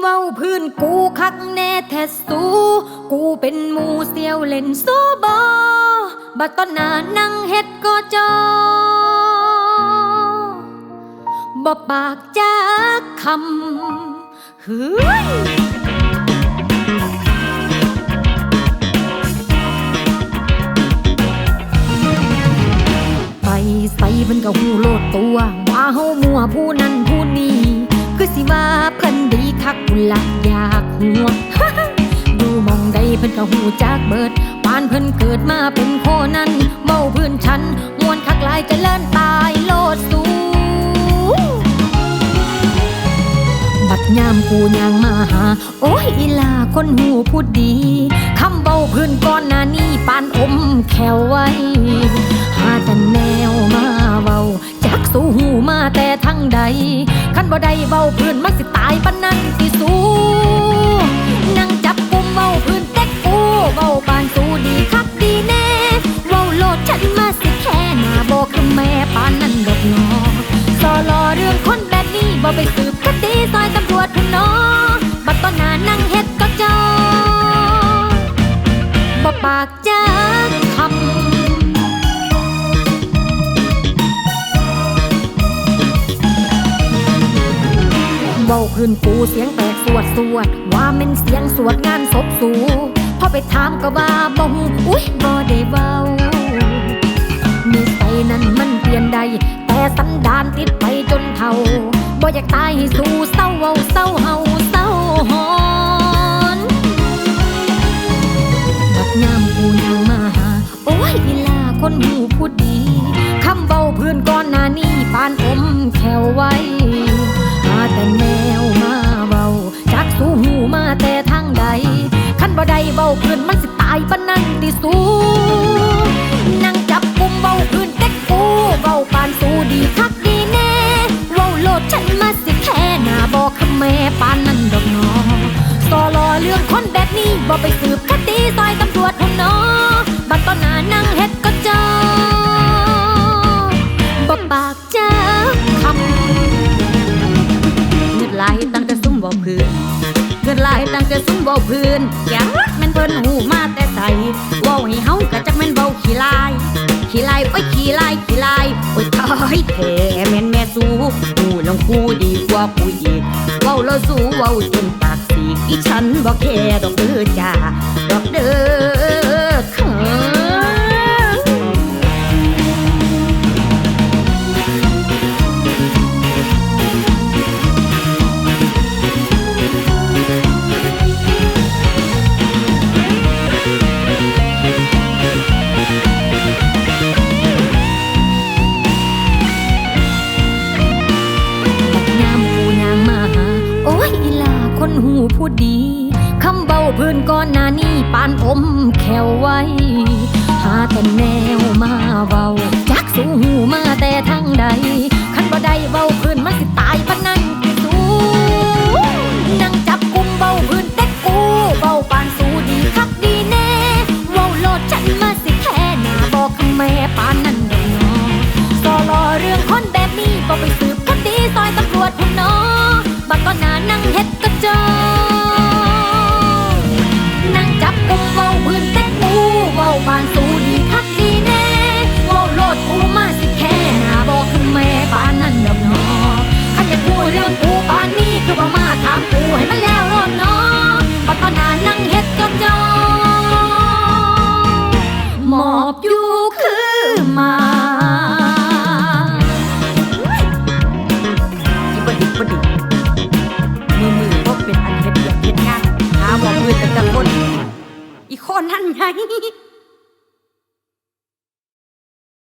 เว้าพื้นกูคักแน่แท้สูกูเป็นมูเสียวเล่นซูบอบัดตอนหน้านั่งเฮ็ดก็จอบ่ปากจักคำเฮ้ยไปใส่เพิ่นก็หูโลดตัว ว่าเฮามัวผู้นั้นผู้นี้ คือสิว่าเพิ่นักกุลักอยากหัวอยู่หมองใดเพิ่นก็หูจักเบิดปานเพิ่นเกิดมาเป็นโคนั้นเมาพื้นฉันมวนคักหลายจะเลิ่นตายโลดสูบัดยามกูย่างมาหา โอ้ยอีลาคนหูพูดดี คำเบาพื้นก่อนหน้านี้ปานอมแขวไว้ หาแต่แนวมาเบาจักสู้หูมาแต่ทั้งใด คันบ่ได้เบาพื้นมันสิตายปานนั้นสิสู้นั่งจับกุมเบาพื้นเต็กกูเบาปานสู้ดีคักดีแน่เบาโลดฉันมาสิแค่หน้าบอกคือแม่ปานนั้นดอกหนอสอรอเรื่องคนแบบนี้บ่ไปสืบคดีซอยตำรวจพุ่นนาะบัดตอนหน้านั่งเฮ็ดก็จอบ่ปากจ เว้าพื้นกูเสียงแตกสวดสวด ว่าเป็นเสียงสวดงานศพสูพอไปถามก็ว่าบ่ฮู้อุ้ยบ่ได้เว้านิสัยนั้นมันเปลี่ยนได้ แต่สันดานติดไปจนเท่าบ่อยากตายให้สู่เศร้าเว้าเศร้าเฮาเศร้าหอนบัดยามกูยังมาหา โอ้ยอีลาคนหูพูดดี คำเบาเพื่อนก่อนหน้านี้ปานอมแขวไว้ บ่ได้เบาเพื่อนมันสิตายปานนั้นติสูนั่งจับกุมเบาเพื่อนเต็กกูเบาปานสู้ดีคักดีแน่เว้าโลดฉันมาสิแค่หน้าบอกคำแม่ปานนั้นดอกนอสอรอเรื่องคนแบบนี้บ่ไปสืบคดีซอยตำรวจหุ่นนอบัดตอนหน้านั่งเฮ็ดก็ แต่ซุ่มเบาพื้นอยากแม่นเพิ่นหูมาแต่ใสเว้าให้เฮาก็จักแม่นเบาขี้ลาย ขี้ลายโอ้ยขี้ลายขี้ลายโอ้ยตายแท้แม่นแม่สู้หูลงกูดีกว่ากูอีกเว้าแล้วสู้เว้าจนปากสีกอีฉันบ่แค่ดอกเด้อจ้าดอก คนหูพูดดีคำเบาเพื่อนก่อนหน้านี้ปานอมแขวไว้ หาแต่แนวมาเบาจักสู้หูมาแต่ทางใด คือมาอีบดิบดิมือมือบ่เป็นอันเฮ็ดเวียกเฮ็ดงานหาบ่มือแต่ละคนอีคนนั่นไง